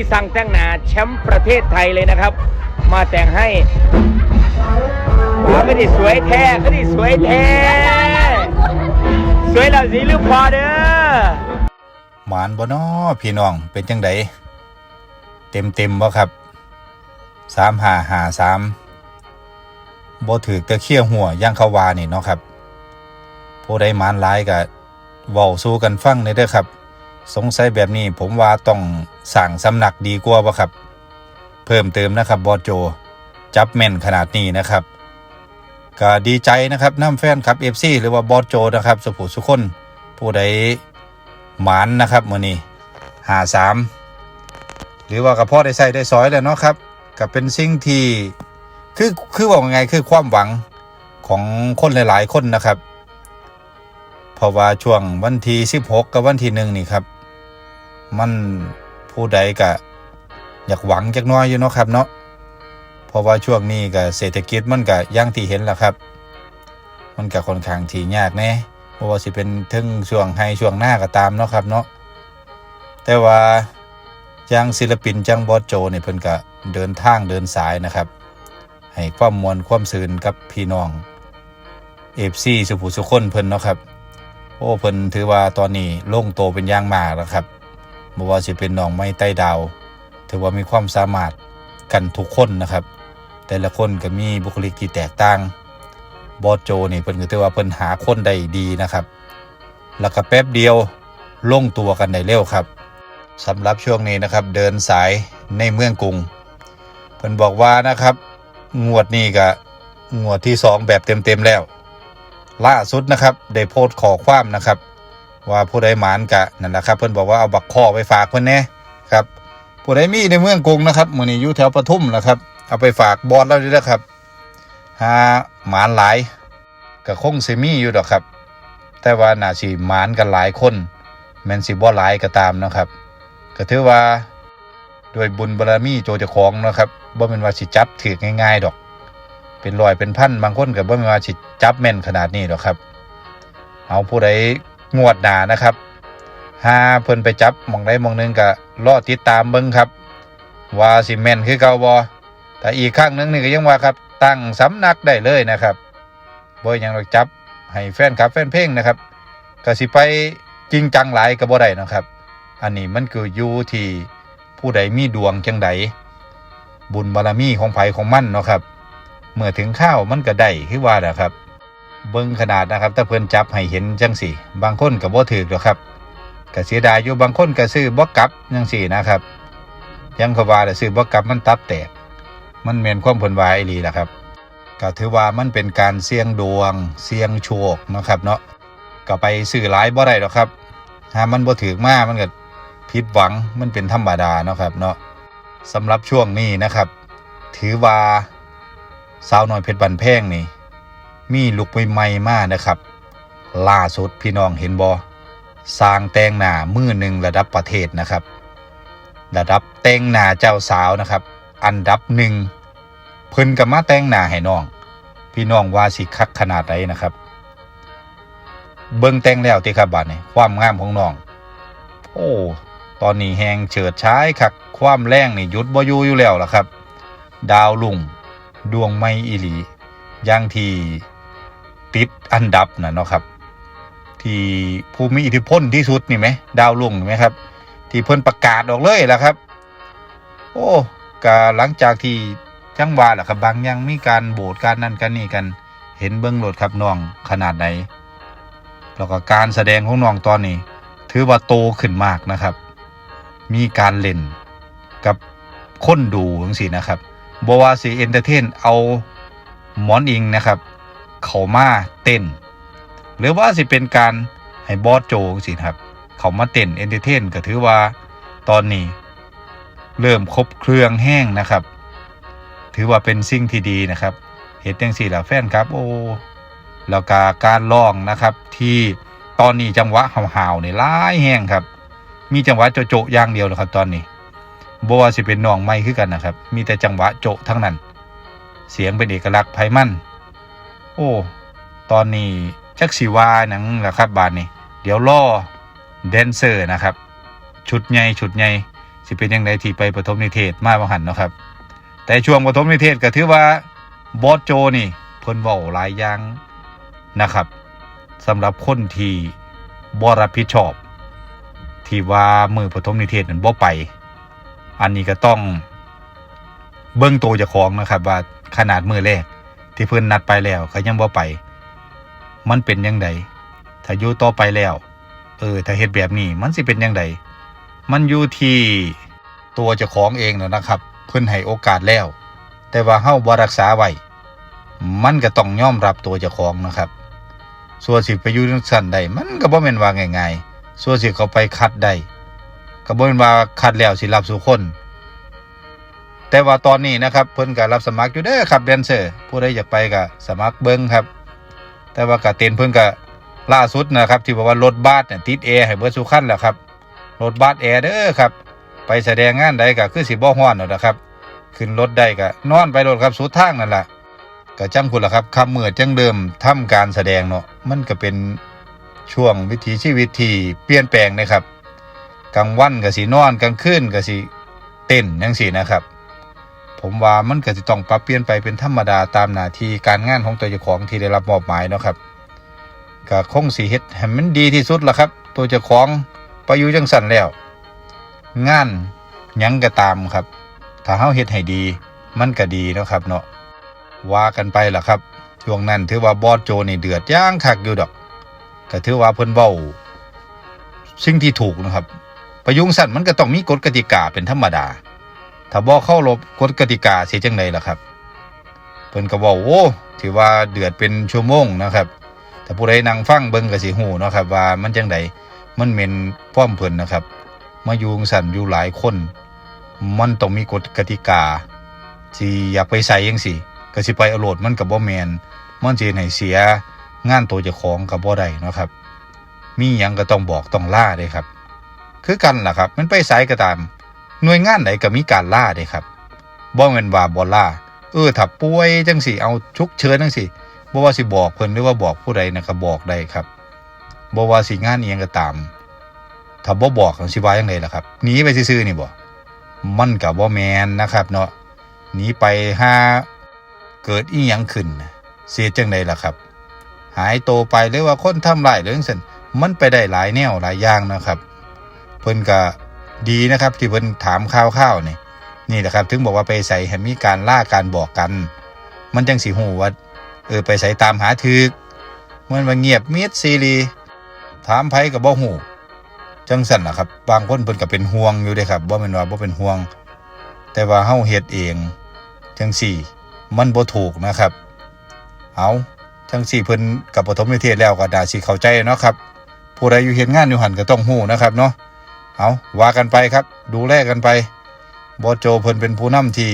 ที่สั่งแต่งหนาแชมป์ประเทศไทยเลยนะครับ มาแต่งให้ป๋าก็ไดีสวยแท้ก็ไดีสวยแท้ สวยแล้วสิลืมพอเด้อหมานบ่นอพี่น้องเป็นจังไดเต็มเต็มบ่ครับสามหาหาสามบ่ถือตะเคียหัวย่างเขาวานี่เนาะครับผู้ใดหมานหลายก็เว้าสู้กันฟังเลยเด้อครับ สงสัยแบบนี้ผมว่าต้องสั่งสำนักดีกว่าบ่ครับ เพิ่มเติมนะครับบอโจ จับแม่นขนาดนี้นะครับ ก็ดีใจนะครับน้ำแฟนครับ FC หรือว่าบอโจนะครับ สุภูสุคนผู้ใดหมานนะครับมือนี้หาสามหรือว่ากระเพาะได้ใส่ได้ซอยแล้วเนาะครับก็เป็นสิ่งที่คือคือบอกยังไงคือความหวังของคนหลาย ๆ คนนะครับ เพราะว่าช่วงวันที่16 กับวันที่หนึ่งนี่ครับ มันผู้ใดก็อยากหวังจักน้อยอยู่เนาะครับเนาะเพราะว่าช่วงนี้ก็เศรษฐกิจมันก็อย่างที่เห็นแหละครับ มันก็ค่อนข้างที่ยากแน่เพราะว่าสิเป็นถึงช่วงให้ช่วงหน้าก็ตามเนาะครับเนาะแต่ว่าอย่างศิลปินจังบอสโจเนี่ยเพิ่นก็เดินทางเดินสายนะครับ ให้ความมวลความซื่นกับพี่น้องเอฟซีสุภูสุคนเพิ่นเนาะครับ โอ้เพิ่นถือว่าตอนนี้โล่งโตเป็นย่างมากแล้วครับบ่ว่าสิเป็นน้องไม้ใต้ดาว ถือว่ามีความสามารถกันทุกคนนะครับ แต่ละคนก็มีบุคลิกที่แตกต่างบอโจนี่เพิ่นก็ถือว่าเพิ่นหาคนได้ดีนะครับ แล้วก็แป๊บเดียวลงตัวกันได้เร็วครับสำหรับช่วงนี้นะครับ เดินสายในเมืองกรุงเพิ่นบอกว่านะครับ งวดนี้ก็งวดที่สองแบบเต็มๆแล้ว ล่าสุดนะครับได้โพสต์ขอความนะครับ ว่าผู้ใดหมานกะนั่นแหละครับ เพิ่อนบอกว่าเอาบักข้อไปฝากเพิ่อนแน่ครับผู้ใดมีในเมืองกรุงนะครับมือนี้อยู่แถวปทุมนะครับ เอาไปฝากบอสแล้วด้วยนะครับหาหมานหลายก็คงสิมีอยู่ดอกครับ แต่ว่าน่าสิหมานกันหลายคนแมนสิบ่หลายก็ตามนะครับก็ถือว่าด้วยบุญบารมีโจจ้าของนะครับบ่แม่นว่าสิจับถือง่ายๆดอก เป็นรอยเป็นพันบางคนก็บ่ม่นว่าสิจับแม่นขนาดนี้ดอกครับ เอาผู้ใดงวดหนานะครับหาเพิ่นไปจับมองใดมองหนึงก็รอติดตามเบิ่งครับ ว่าสิแม่นคือเก่าบ่แต่อีกครั้งหนึงนี่ก็ยังว่าครับ ตั้งสำนักได้เลยนะครับบ่ยังหรอกจับให้แฟนคลับแฟนเพลงนะครับก็สิไปจริงจังหลายก็บ่ได้นะครับ อันนี้มันคืออยู่ที่ผู้ใดมีดวงจังใดบุญบารมีของไผของมั่นเนาะครับ เมื่อถึงข้าวมันก็ได้คือว่าแหละครับเบิ่งขนาดนะครับ ถ้าเพิ่นจับให้เห็นจังสี่ บางคนก็บ่ถือหรอกครับก็เสียดายอยู่บางคนก็ซื้อบ่กลับจังสี่นะครับ ยังขวาแต่ซื้อบ่กลับมันตับแตก มันแม่นความเพิ่นว่าอีหลีล่ะครับก็ถือว่ามันเป็นการเสี่ยงดวง เสี่ยงโชคนะครับเนาะก็ไปซื้อหลายบ่ได้หรอกครับถ้ามันบ่ถือมากมันก็ผิดหวังมันเป็นธรรมดาเนาะครับเนาะสำหรับช่วงนี้นะครับ ถือว่า สาวน้อยเพชรบันแพงนี่ มีลุกใหม่ๆมากนะครับ ล่าสุดพี่น้องเห็นบอสร้างแต่งหน้ามือหนึ่งระดับประเทศนะครับ ระดับแต่งหน้าเจ้าสาวนะครับ อันดับหนึ่งเพิ่นกับมาแต่งหน้าให้น้อง พี่น้องว่าสิคักขนาดไหนนะครับ เบิ่งแต่งแล้วติครับบัดนี้ความงามของน้อง โอ้ตอนนี้แหงเฉิดฉายคักความแรงนี่หยุดบ่อยู่อยู่แล้วล่ะครับ ดาวลุ่ง ดวงไม่อีหลีอย่างที่ติดอันดับนะเนาะครับ ที่ผู้มีอิทธิพลที่สุดนี่ไหมดาวลุ่งไหมครับ ที่เพิ่นประกาศออกเลยแหละครับ โอ้กาหลังจากที่จังหวะแหละครับ บางยังมีการโบสการนั่นกันนี่กัน เห็นเบิ้งโหลดครับน้องขนาดไหนแล้วก็การแสดงของน้องตอนนี้ ถือว่าโตขึ้นมากนะครับ มีการเล่นกับคนดูจังซี่นะครับ บวาสิเอนเตอร์เทนเอาหมอนอิงนะครับ เขามาเต้น หรือว่าสิเป็นการให้บอสโจสิครับ เขามาเต้นเอนเตอร์เทนก็ถือว่าตอนนี้ เริ่มครบเครื่องแห้งนะครับ ถือว่าเป็นสิ่งที่ดีนะครับเห็นจังสี่ล่ะแฟนครับ โอ้แล้วก็การร้องนะครับ ที่ตอนนี้จังหวะห่าวๆเนี่ยร้ายแห้งครับ มีจังหวะโจๆอย่างเดียวเลยครับตอนนี้ บ่ว่าสิเป็นน้องใหม่คือกันนะครับ มีแต่จังหวะโจะทั้งนั้น เสียงเป็นเอกลักษณ์ไพมัน โอ้ ตอนนี้จักสีวาหนังแหละครับบานนี้ เดี๋ยวล่อแดนเซอร์นะครับ ชุดใหญ่ชุดใหญ่สิเป็นยังไงที่ไปปฐมนิเทศมาบ่หันเนาะครับ แต่ช่วงปฐมนิเทศก็ถือว่าบอสโจนี่เพิ่นเว้าหลายอย่างนะครับสำหรับคนที่บ่รับผิดชอบ ที่ว่ามือปฐมนิเทศนั้นบ่ไป อันนี้ก็ต้อง เบิ่งตัวเจ้าของนะครับว่าขนาดมือแรก ที่เพิ่อนนัดไปแล้วเขายังบ่ไป มันเป็นยังไงถ้าอยู่ต่อไปแล้ว เออ ถ้าเฮ็ดแบบนี้ มันสิเป็นยังไงมันอยู่ที่ตัวเจ้าของเองแล้วนะครับ เพิ่อนให้โอกาสแล้ว แต่ว่าเฮาบ่รักษาไว้มันก็ต้องยอมรับตัวเจ้าของนะครับ ส่วนสิไปอยู่จังซั่นได้มันก็บ่แม่นว่าง่ายๆส่วนสิเขาไปคัดได้ ก็บ่แม่นว่าคัดแล้วสิรับสู่คน แต่ว่าตอนนี้นะครับเพิ่นก็รับสมัครอยู่เด้อครับแดนเซอร์ผู้ใดอยากไปก็สมัครเบิ่งครับ แต่ว่าก็เต้นเพิ่นก็ล่าสุดนะครับที่บอกว่ารถบัสเนี่ยติดแอร์ให้เบิดสุคันแล้วครับรถบัสแอร์เด้อครับไปแสดงงานใดก็คือสิบ่ฮ้อนแล้วนะครับ ขึ้นรถได้ก็นอนไปรถครับสุดทางนั่นแหละก็จังพุ่นล่ะครับคำเมื่อจังเดิมทำการแสดงเนาะมันก็เป็นช่วงวิถีชีวิตที่เปลี่ยนแปลงนะครับ กลางวันก็สินอนกลางคืนก็สิเต้นจังซี่นะครับ ผมว่ามันก็สิต้องปรับเปลี่ยนไปเป็นธรรมดาตามหน้าที่การงานของตัวเจ้าของที่ได้รับมอบหมายเนาะครับก็คงสิเฮ็ดให้มันดีที่สุดละครับ ตัวเจ้าของไปอยู่จังสั่นแล้ว งานยังก็ตามครับ ถ้าเฮาเฮ็ดให้ดี มันก็ดีเนาะครับเนาะว่ากันไปล่ะครับช่วงนั้นถือว่าบอสโจนี่เดือดย่างคักอยู่ดอกก็ถือว่าเพิ่นเว้าสิ่งที่ถูกนะครับ ประยุงสั่นมันก็ต้องมีกฎกติกาเป็นธรรมดา ถ้าบ่เข้ารบกฎกติกาสิจังไดล่ะครับ เพิ่นก็เว้าโอ้ถือว่าเดือดเป็นชั่วโมงนะครับถ้าผู้ใดนั่งฟังเบิ่งก็สิฮู้เนาะครับ ว่ามันจังไดมันเหม็นพร้อมเพิ่นนะครับ มาอยู่จั่งสั่นอยู่หลายคน มันต้องมีกฎกติกาสิอยากไปใส่จังซี่ก็สิไปเอาโลดมันก็บ่แมนมันสิให้เสียงานตัวเจ้าของก็บ่ได้เนาะครับ มีหยังก็ต้องบอกต้องล่าเด้ครับ คือกันล่ะครับ มันไปไสก็ตาม หน่วยงานไหนก็มีการล่าเด้ครับบ่แม่นว่าบ่ล่า เออถ้าป่วยจังสิเอาฉุกเฉินจังสิบ่ว่าสิบอกเพิ่นหรือว่าบอกผู้ใดนะก็บบอกได้ครับบ่ว่าสิงานเอียงก็ตามถ้าบ่บอกสิว่าจังไดล่ะครับหนีไปซื่อๆนี่บ่มันก็บ่แม่นนะครับ เนาะหนีไปหาเกิดอีหยังขึ้นเสียจังไดล่ะครับ หายโตไปหรือว่าคนทำร้ายหรือจังซั่นมันไปได้หลายแนวหลายอย่างนะครับ เพิ่นก็ดีนะครับที่เพิ่นถามข่าวๆนี่นี่แหละครับ ถึงบอกว่าไปใส่ให้มีการล่าการบอกกัน มันจังสิฮู้ว่าเออไปใส่ตามหาถึกมันว่าเงียบมิดซีรีถามไผก็บ่ฮู้จังซั่นล่ะครับ บางคนเพิ่นก็เป็นห่วงอยู่เด้ครับบ่แม่นว่าบ่เป็นห่วง แต่ว่าเฮาเฮ็ดเองจังสี่ มันบ่ถูกนะครับ เอาจังสี่เพิ่นกับปฐมนิเทศแล้วก็น่าสิเข้าใจเนาะครับผู้ใดอยู่เฮ็ดงานอยู่หันก็ต้องฮู้นะครับเนาะ เอาว่ากันไปครับ ดูแลกันไปบอโจเพิ่นเป็นผู้นำที่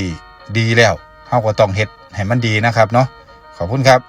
ดีแล้วเฮาก็ต้องเฮ็ดให้มันดีนะครับเนาะขอบคุณครับ